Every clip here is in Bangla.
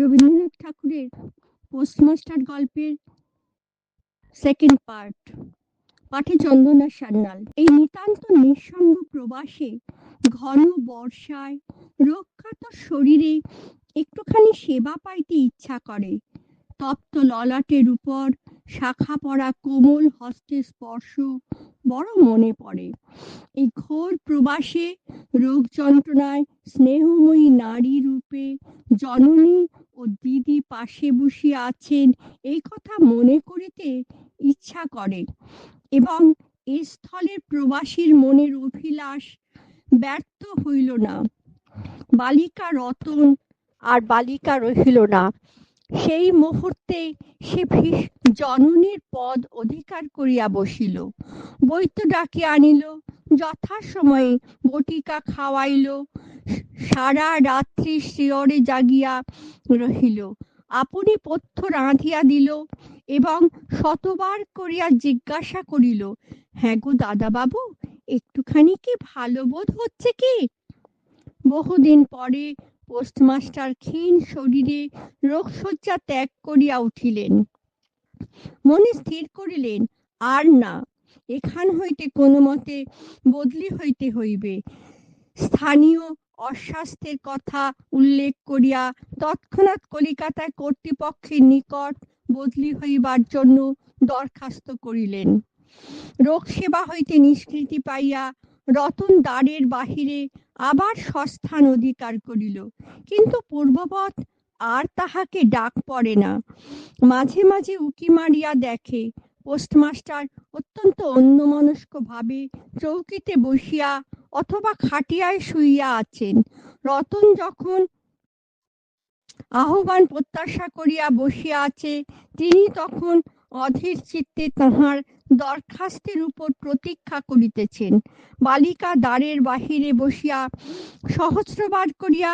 রবীন্দ্রনাথ ঠাকুরের পোস্টমাস্টার গল্পের সেকেন্ড পার্ট পাঠে চন্দনা সান্যাল। এই নিতান্ত নিঃসঙ্গ প্রবাসে ঘন বর্ষায় রক্ষাত শরীরে একটুখানি সেবা পাইতে ইচ্ছা করে। তপ্ত ললাটের উপর শাখা পড়া কোমল হস্তের স্পর্শ বড় মনে পড়ে। এই ঘোর প্রবাসে, রোগ যন্ত্রণায়, স্নেহময়ী নারী রূপে জননী ও দিদি পাশে বসিয়া আছেন, এই কথা মনে করিতে ইচ্ছা করে এবং এ স্থলের প্রবাসীর মনের অভিলাষ ব্যর্থ হইল না। বালিকা রতন আর বালিকা রহিল না। সেই মুহূর্তে সে জননীর পদ অধিকার করিয়া বসিল। বৈদ্য ডাকিয়া আনিল, যথাসময়ে বটিকা খাওয়াইল, সারা রাত্রি শিয়রে জাগিয়া রহিল। আপনি পথ্য রাঁধিয়া দিল এবং শতবার করিয়া জিজ্ঞাসা করিল হ্যাঁ গো দাদা বাবু একটুখানি কি ভালো বোধ হচ্ছে কি? বহুদিন পরে পোস্টমাস্টার ক্ষীণ শরীরে রোগশয্যা ত্যাগ করিয়া উঠিলেন। মনে স্থির করিলেন, আর না, এখান হইতে কোনো মতে বদলি হইতে হইবে। স্থানীয় অস্বাস্থ্যের কথা উল্লেখ করিয়া তৎক্ষণাৎ কলিকাতায় কর্তৃপক্ষের নিকট বদলি হইবার জন্য দরখাস্ত করিলেন। রোগ সেবা হইতে নিষ্কৃতি পাইয়া রতন দ্বারের বাহিরে আবার সস্থান অধিকার করিল। কিন্তু পূর্ববৎ আর তাহাকে ডাক পড়ে না। মাঝে মাঝে উকি মারিয়া দেখে পোস্টমাস্টার অত্যন্ত অন্যমনস্ক ভাবে চৌকিতে বসিয়া অথবা খাটিয়ায় শুইয়া আছেন। রতন যখন আহ্বান প্রত্যাশা করিয়া বসিয়া আছে, তিনি তখন অধীর চিত্তে তাহার দরখাস্তের উপর প্রতীক্ষা করিতেছেন। বালিকা দ্বারের বাহিরে বসিয়া সহস্রবার করিয়া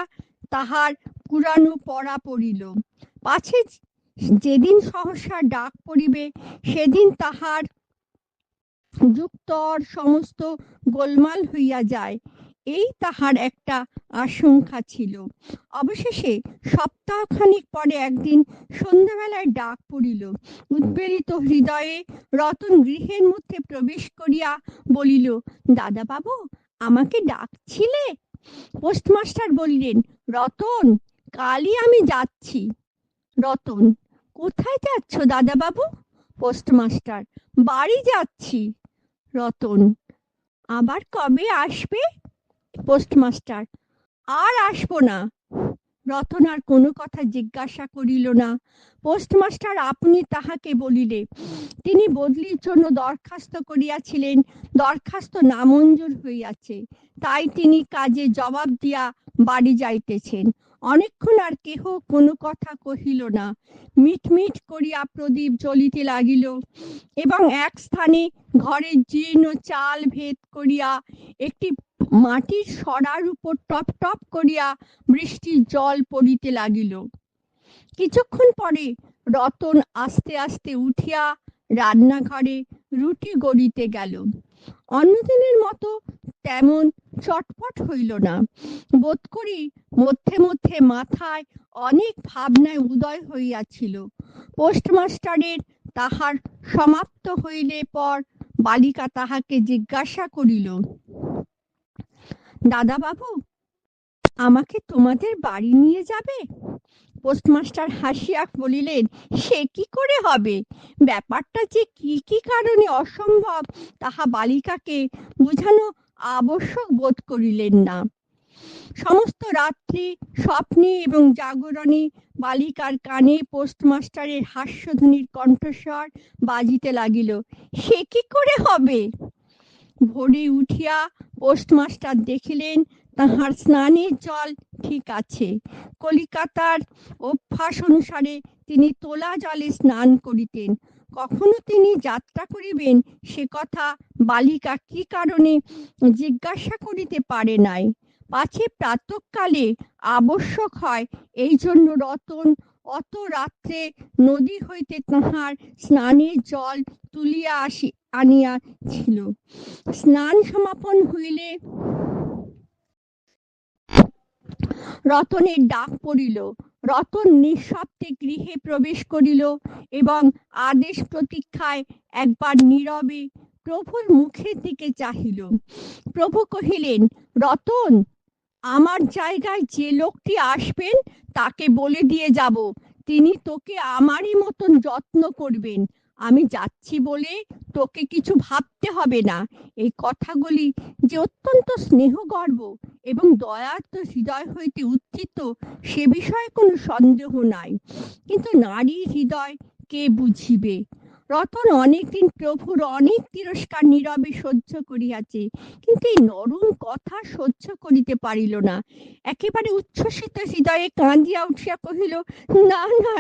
তাহার পুরানো পড়া পড়িল। পাছে যেদিন সহসা ডাক পড়িবে, সেদিন তাহার যুক্তর সমস্ত গোলমাল হইয়া যায়। এই তাহার একটা আশঙ্কা ছিল। অবশেষে সপ্তাহখানিক পরে একদিন সন্ধ্যাবেলায় ডাক পড়িল। উদ্বেলিত হৃদয়ে রতন গৃহের মধ্যে প্রবেশ করিয়া বলিল দাদা বাবু আমাকে ডাকছিলে? পোস্টমাস্টার বললেন, রতন, কালই আমি যাচ্ছি। রতন, কোথায় যাচ্ছ দাদা বাবু পোস্টমাস্টার, বাড়ি যাচ্ছি। রতন, আবার কবে আসবে? পোস্টমাস্টার। আর আসব না। রতন আর কোনো কথা জিজ্ঞাসা করিল না। পোস্টমাস্টার, আপনি তাহাকে বলিলে, তিনি বদলির জন্য দরখাস্ত করিয়াছিলেন। দরখাস্ত নামঞ্জুর হইয়াছে। তাই তিনি কাজে জবাব দিয়া বাড়ি যাইতেছেন। অনেকক্ষণ আর কেহ কোনো কথা কহিল না। মিট মিট করিয়া প্রদীপ জ্বলিতে লাগিল এবং এক স্থানে ঘরের জীর্ণ চাল ভেদ করিয়া একটি মাটির সরার উপর টপ টপ করিয়া বৃষ্টির জল পড়িতে লাগিল। কিছুক্ষণ পরে রতন আস্তে আস্তে উঠিয়া রান্নাঘরে রুটি গড়িতে গেল। অন্যদিনের মতো তেমন চটপট হইল না। বোধ করি মধ্যে মধ্যে মাথায় অনেক ভাবনায় উদয় হইয়াছিল। পোস্টমাস্টারের তাহার সমাপ্ত হইলে পর বালিকা তাহাকে জিজ্ঞাসা করিল দাদা বাবু আমাকে তোমাদের বাড়ি নিয়ে যাবে? পোস্টমাস্টার হাসিয়া বলিলেন, সে কি করে হবে? ব্যাপারটা যে কি কি কারণে অসম্ভব, তাহা বালিকাকে বুঝানো আবশ্যক বোধ করিলেন না। সমস্ত রাত্রি, স্বপ্নে এবং জাগরণে বালিকার কানে পোস্টমাস্টারের হাস্যধ্বনির কণ্ঠস্বর বাজিতে লাগিল, সে কি করে হবে? ভোরে উঠিয়া পোস্টমাস্টার দেখিলেন তাহার স্নানের জল ঠিক আছে। কলিকাতার অভ্যাস অনুসারে তিনি তোলা জলে স্নান করিতেন। কখনো তিনি যাত্রা করিবেন সে কথা বালিকা কি কারণে জিজ্ঞাসা করিতে পারে নাই। পাছে প্রাতকালে আবশ্যক হয় এই জন্য রতন অত রাত্রে নদী হইতে তাহার স্নানের জল তুলিয়া আসি, আনিয়াছিল। স্নান সমাপন হইলে রতনের ডাক পড়িল। রতন নিঃশব্দে গৃহে প্রবেশ করিল এবং আদেশ প্রতীক্ষায় একবার নীরবে প্রভুর মুখের দিকে চাহিল। প্রভু কহিলেন, রতন, আমার জায়গায় যে লোকটি আসবেন, তাকে বলে দিয়ে যাব। তিনি তোকে আমারই মতন যত্ন করবেন। আমি যাচ্ছি বলে তোকে কিছু ভাবতে হবে না। এই কথাগুলি যে অত্যন্ত স্নেহগর্ব এবং দয়ার্থ হৃদয় হইতে উত্থিত, সে বিষয়ে কোনো সন্দেহ নাই। কিন্তু নারীর হৃদয় কে বুঝিবে? রতন অনেকদিন প্রভুর অনেক তিরস্কার নীরবে সহ্য করিয়াছে, কিন্তু এই নরম কথা সহ্য করিতে পারিল না। একেবারে উচ্ছ্বসিত হৃদয়ে কাঁদিয়া উঠিয়া কহিল, না না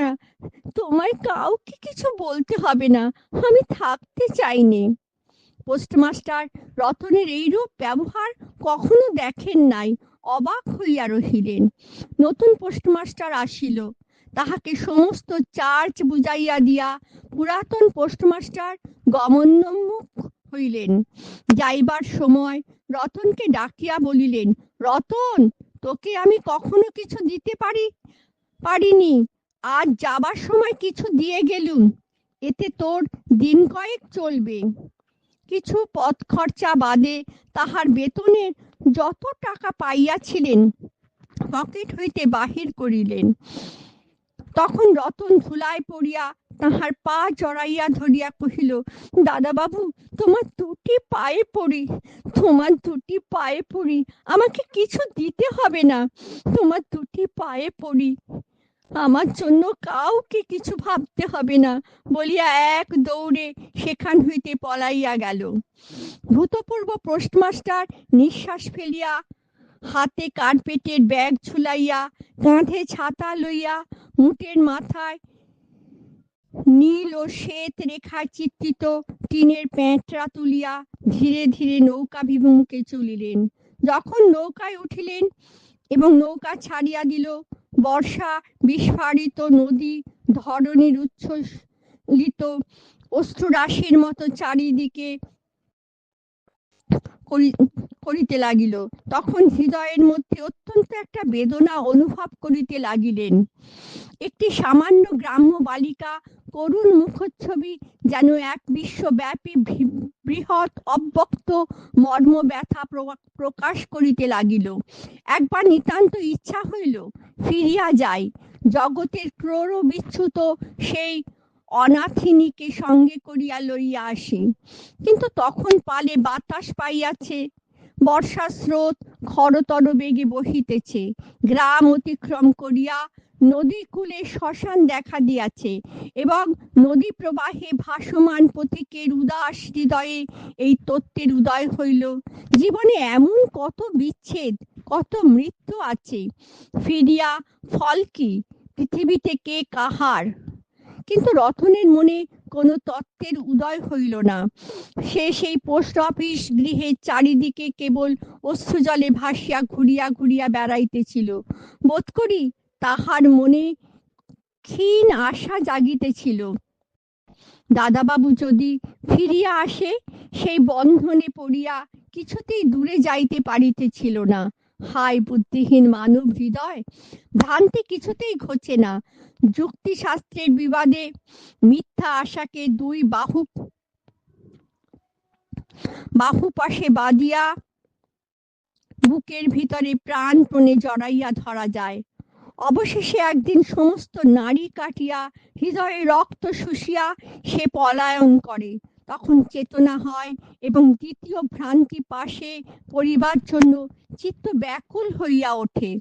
তোমায় কাউকে কিছু বলতে হবে না, আমি থাকতে চাইনি। পোস্টমাস্টার রতনের এইরূপ ব্যবহার কখনো দেখেন নাই, অবাক হইয়া রহিলেন। নতুন পোস্টমাস্টার আসিল, তাহাকে সমস্ত চার্জ বুঝাইয়া দিয়া পুরাতন পোস্টমাস্টার গমনোন্মুখ হইলেন। যাইবার সময় রতনকে ডাকিয়া বলিলেন, রতন, তোকে আমি কখনো কিছু দিতে পারি, পারিনি। আজ যাবার সময় কিছু দিয়ে গেলুম, এতে তোর দিন কয়েক চলবে। কিছু পথ খরচা বাদে তাহার বেতনের যত টাকা পাইয়াছিলেন, পকেট হইতে বাহির করিলেন। তখন রতন ধুলায় পড়িয়া তাহার পা জড়াইয়া ধরিয়া কহিল, দাদাবাবু, তোমার দুটি পায়ে পড়ি, তোমার দুটি পায়ে পড়ি, আমাকে কিছু দিতে হবে না। তোমার দুটি পায়ে পড়ি। আমার জন্য কাউকে কিছু ভাবতে হবে না। বলিয়া এক দৌড়ে সেখান হইতে পলাইয়া গেল। ভূতপূর্ব পোস্টমাস্টার নিঃশ্বাস ফেলিয়া হাতে কার্পেটের ব্যাগ ঝুলাইয়া কাঁধে ছাতা লইয়া মুটের মাথায় নীল ও শ্বেত রেখায় চিত্রিত টিনের প্যাঁটরা তুলিয়া ধীরে ধীরে নৌকা বিমুখে চলিলেন। যখন নৌকায় উঠিলেন এবং নৌকা ছাড়িয়া দিল বর্ষা বিস্ফারিত নদী ধরণীর উচ্ছ্বলিত অশ্রুরাশির মতো চারিদিকে করিতে লাগিল। তখন হৃদয়ের মধ্যে অত্যন্ত একটা বেদনা অনুভব করিতে লাগিলেন। একটি সামান্য গ্রাম্য বালিকা করুণ মুখচ্ছবি যেন এক বিশ্বব্যাপী বৃহৎ অব্যক্ত মর্ম ব্যথা প্রকাশ করিতে লাগিল। একবার নিতান্ত ইচ্ছা হইল ফিরিয়া যাই। জগতের ক্রোর বিচ্ছুত সেই অনাথিনীকে সঙ্গে করিয়া লইয়া আসি। কিন্তু তখন পালে বাতাস পাইয়াছে বর্ষা স্রোত খরতর বেগে বহিতেছে। গ্রাম অতিক্রম করিয়া নদী কূলে শ্মশান দেখা দিয়াছে এবং নদী প্রবাহে ভাসমান প্রতীকের উদাস হৃদয়ে এই তত্ত্বের উদয় হইল। জীবনে এমন কত বিচ্ছেদ, কত মৃত্যু আছে। ফিরিয়া ফল কি? পৃথিবীতে কে কাহার? কিন্তু রতনের মনে কোনো তত্ত্বের উদয় হইল না। সে সেই পোস্ট অফিস গৃহের চারিদিকে কেবল অশ্রুজলে ভাসিয়া ঘুরিয়া ঘুরিয়া বেড়াইতেছিল। বোধ করি তাহার মনে ক্ষীণ আশা জাগিতেছিল। দাদাবাবু যদি ফিরিয়া আসে, সেই বন্ধনে পড়িয়া কিছুতেই দূরে যাইতে পারিতেছিল না। হাই বুদ্ধিহীন মানব হৃদয়, ভ্রান্তি কিছুতেই ঘটছে না। যুক্তিশাস্ত্রের বিবাদে মিথ্যা আশাকে দুই বাহু বাহু পাশে বাঁধিয়া বুকের ভিতরে প্রাণপণে জড়াইয়া ধরা যায়। অবশেষে একদিন সমস্ত নারী কাটিয়া, হৃদয়ে রক্ত শুষিয়া সে পলায়ন করে। তখন চেতনা হয় এবং দ্বিতীয় ভ্রান্তি পাশে পরিবার জন্য চিত্ত ব্যাকুল হইয়া ওঠে।